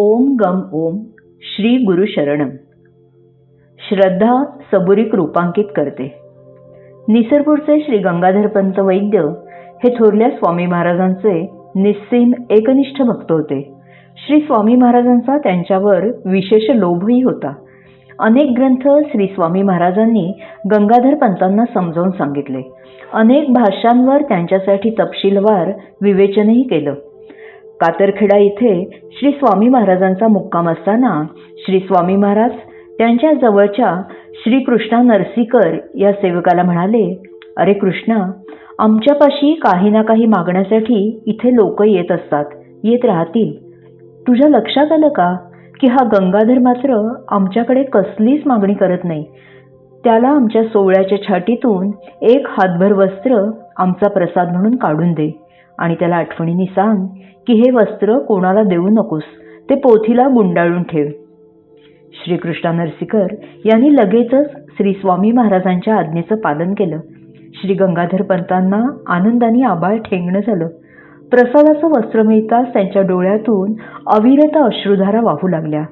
ओम गम ओम श्री गुरु शरणम श्रद्धा सबुरीक रूपांकित करते. निसरपूरचे श्री गंगाधरपंत वैद्य हे थोरल्या स्वामी महाराजांचे निस्सीम एकनिष्ठ भक्त होते. श्री स्वामी महाराजांचा त्यांच्यावर विशेष लोभही होता. अनेक ग्रंथ श्री स्वामी महाराजांनी गंगाधर पंतांना समजावून सांगितले. अनेक भाषांवर त्यांच्यासाठी तपशीलवार विवेचनही केलं. कातरखेडा इथे श्री स्वामी महाराजांचा मुक्काम असताना श्री स्वामी महाराज त्यांच्या जवळच्या श्री कृष्णा नरसीकर या सेवकाला म्हणाले अरे कृष्णा आमच्यापाशी काही ना काही मागण्यासाठी इथे लोक येत असतात येत राहतील. तुझ्या लक्षात आलं का की हा गंगाधर मात्र आमच्याकडे कसलीच मागणी करत नाही? त्याला आमच्या सोहळ्याच्या छाटीतून एक हातभर वस्त्र आमचा प्रसाद म्हणून काढून दे. आणि त्याला आठवणीने सांग की हे वस्त्र कोणाला देऊ नकोस ते पोथीला गुंडाळून ठेव. श्रीकृष्णा नरसीकर यांनी लगेचच श्री स्वामी महाराजांच्या आज्ञेचं पालन केलं. श्री गंगाधर पंतांना आनंदाने आबाळ ठेंगणं झालं. प्रसादाचं वस्त्र मिळताच त्यांच्या डोळ्यातून अविरत अश्रुधारा वाहू लागल्या.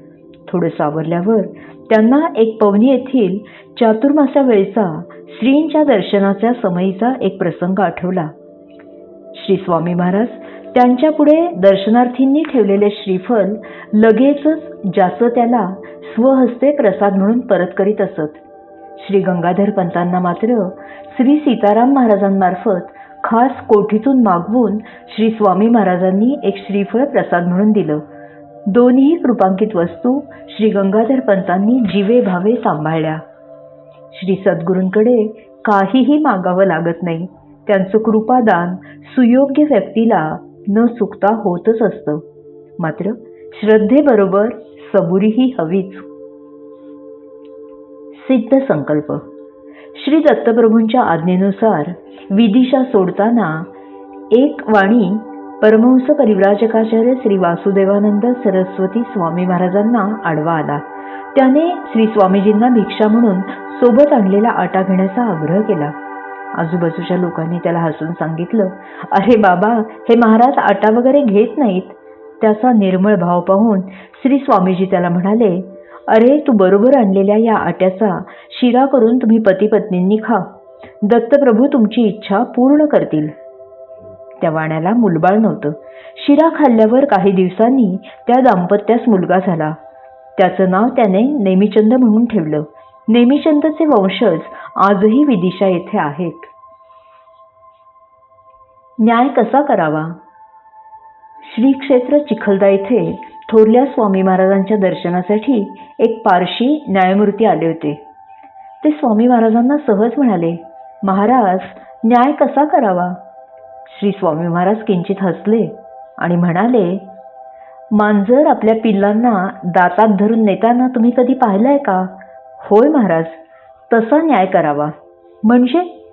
थोडं सावरल्यावर त्यांना एक पवनी येथील चातुर्मासा वेळचा श्रींच्या दर्शनाच्या समयीचा एक प्रसंग आठवला. श्री स्वामी महाराज त्यांच्यापुढे दर्शनार्थींनी ठेवलेले श्रीफल लगेचच ज्याचं त्याला स्वहस्ते प्रसाद म्हणून परत करीत असत. श्री गंगाधर पंतांना मात्र श्री सीताराम महाराजांमार्फत खास कोठीतून मागवून श्री स्वामी महाराजांनी एक श्रीफळ प्रसाद म्हणून दिलं. दोन्ही कृपांकित वस्तू श्री गंगाधर पंतांनी जीवे भावे सांभाळल्या. श्री सद्गुरूंकडे काहीही मागावं लागत नाही. त्यांचं कृपादान सुयोग्य व्यक्तीला न चुकता होतच असतं. मात्र श्रद्धेबरोबर सबुरीही हवीच. सिद्ध संकल्प. श्री दत्तप्रभूंच्या आज्ञेनुसार विदिशा सोडताना एक वाणी परमहंस परिव्राजकाचार्य श्री वासुदेवानंद सरस्वती स्वामी महाराजांना आडवा आला. त्याने श्री स्वामीजींना भिक्षा म्हणून सोबत आणलेला आटा घेण्याचा आग्रह केला. आजूबाजूच्या लोकांनी त्याला हसून सांगितलं अरे बाबा हे महाराज आटा वगैरे घेत नाहीत. त्याचा निर्मळ भाव पाहून श्री स्वामीजी त्याला म्हणाले अरे तू बरोबर आणलेल्या या आट्याचा शिरा करून तुम्ही पतीपत्नींनी खा. दत्तप्रभू तुमची इच्छा पूर्ण करतील. त्या वाण्याला मुलबाळ नव्हतं. शिरा खाल्ल्यावर काही दिवसांनी त्या दाम्पत्यास मुलगा झाला. त्याचं नाव त्याने नेमिचंद म्हणून ठेवलं. नेमिचंदचे वंशज आजही विदिशा येथे आहेत. न्याय कसा करावा? श्री क्षेत्र चिखलदा येथे थोरल्या स्वामी महाराजांच्या दर्शनासाठी एक पारशी न्यायमूर्ती आले होते. ते स्वामी महाराजांना सहज म्हणाले महाराज न्याय कसा करावा? श्री स्वामी महाराज किंचित हसले आणि म्हणाले मांजर आपल्या पिल्लांना दातात धरून नेताना तुम्ही कधी पाहिलंय का? होय महाराज तसा न्याय करावा. म्हणजे?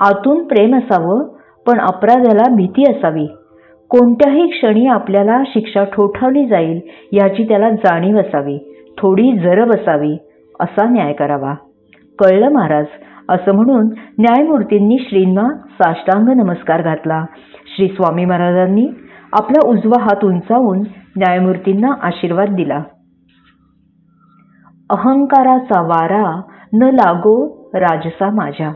आतून प्रेम असावं पण अपराधाला भीती असावी. कोणत्याही क्षणी आपल्याला शिक्षा ठोठावली जाईल याची त्याला जाणीव असावी. थोडी जरब असावी असा न्याय करावा. कळलं महाराज? असं म्हणून न्यायमूर्तींनी श्रींना साष्टांग नमस्कार घातला. श्री स्वामी महाराजांनी आपला उजवा हात उंचावून न्यायमूर्तींना आशीर्वाद दिला. अहंकाराचा वारा न लागो राजसा माझ्या.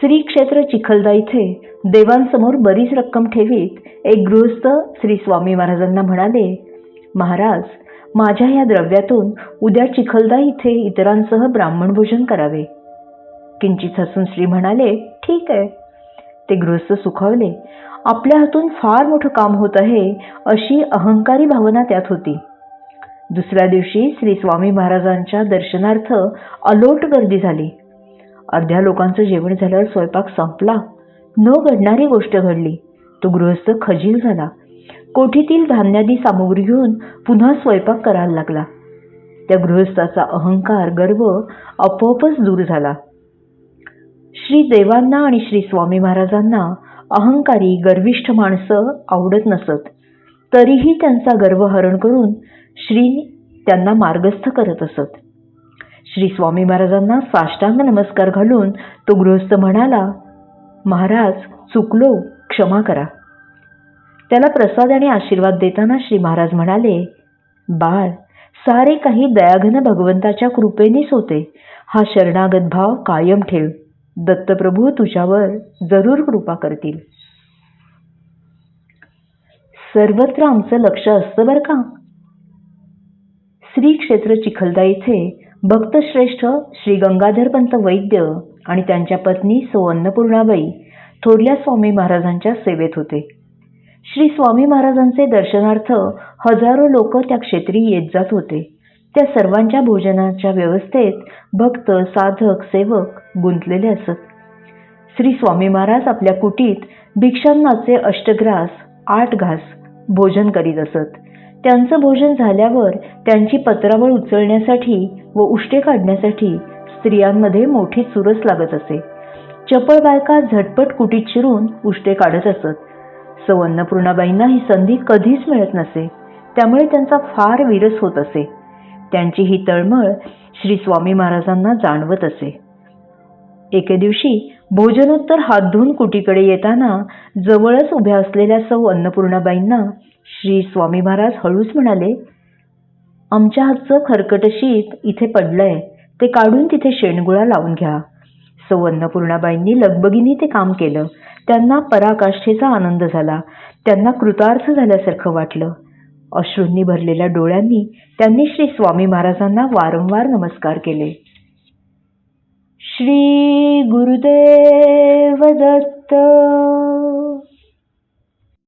श्री क्षेत्र चिखलदा इथे देवांसमोर बरीच रक्कम ठेवीत एक गृहस्थ श्री स्वामी महाराजांना म्हणाले महाराज माझ्या या द्रव्यातून उद्या चिखलदा इथे इतरांसह ब्राह्मण भोजन करावे. किंचित हसून श्री म्हणाले ठीक आहे. ते गृहस्थ सुखावले आपल्या हातून फार मोठं काम होत आहे अशी अहंकारी भावना त्यात होती. दुसऱ्या दिवशी श्री स्वामी महाराजांच्या दर्शनार्थ अलोट गर्दी झाली. अर्ध्या लोकांचं जेवण झाल्यावर स्वयंपाक संपला. न घडणारी गोष्ट घडली. तो गृहस्थ खजील झाला. कोठीतील धान्यादी सामुग्री घेऊन पुन्हा स्वयंपाक करायला लागला. त्या गृहस्थाचा अहंकार गर्व आपोआपच दूर झाला. श्री देवांना आणि श्री स्वामी महाराजांना अहंकारी गर्विष्ठ माणसं आवडत नसत. तरीही त्यांचा गर्व हरण करून श्री त्यांना मार्गस्थ करत असत. श्री स्वामी महाराजांना साष्टांग नमस्कार घालून तो गृहस्थ म्हणाला महाराज चुकलो क्षमा करा. त्याला प्रसाद आणि आशीर्वाद देताना श्री महाराज म्हणाले बाळ सारे काही दयाघन भगवंताच्या कृपेनेच होते हा शरणागत भाव कायम ठेव. दत्तप्रभू तुझ्यावर जरूर कृपा करतील. सर्वत्र आमचं लक्ष असतं बरं का? श्री क्षेत्र चिखलदा इथे भक्तश्रेष्ठ श्री गंगाधरपंत वैद्य आणि त्यांच्या पत्नी सो अन्नपूर्णाबाई थोरल्या स्वामी महाराजांच्या सेवेत होते. श्री स्वामी महाराजांचे दर्शनार्थ हजारो लोक त्या क्षेत्री येत जात होते. त्या सर्वांच्या भोजनाच्या व्यवस्थेत भक्त साधक सेवक गुंतलेले असत. श्री स्वामी महाराज आपल्या कुटीत भिक्षांनाचे अष्टग्रास आठ घास भोजन करीत असत. त्यांचं भोजन झाल्यावर त्यांची पत्रावळ उचलण्यासाठी व उष्टे काढण्यासाठी स्त्रियांमध्ये मोठी चुरस लागत असे. चपळ बायका झटपट कुटीत शिरून उष्टे काढत असत. सौ अन्नपूर्णाबाईंना ही संधी कधीच मिळत नसे. त्यामुळे त्यांचा फार विरस होत असे. त्यांची ही तळमळ श्री स्वामी महाराजांना जाणवत असे. एके दिवशी भोजनोत्तर हात धुवून कुटीकडे येताना जवळच उभ्या असलेल्या सौ अन्नपूर्णाबाईंना श्री स्वामी महाराज हळूच म्हणाले आमच्या हातचं खरकट शीत इथे पडलंय ते काढून तिथे शेणगुळा लावून घ्या. सौ अन्नपूर्णाबाईंनी लगबगीने ते काम केलं. त्यांना पराकाष्ठेचा आनंद झाला. त्यांना कृतार्थ झाल्यासारखं वाटलं. अश्रूंनी भरलेल्या डोळ्यांनी त्यांनी श्री स्वामी महाराजांना वारंवार नमस्कार केले. श्री गुरुदेव दत्त।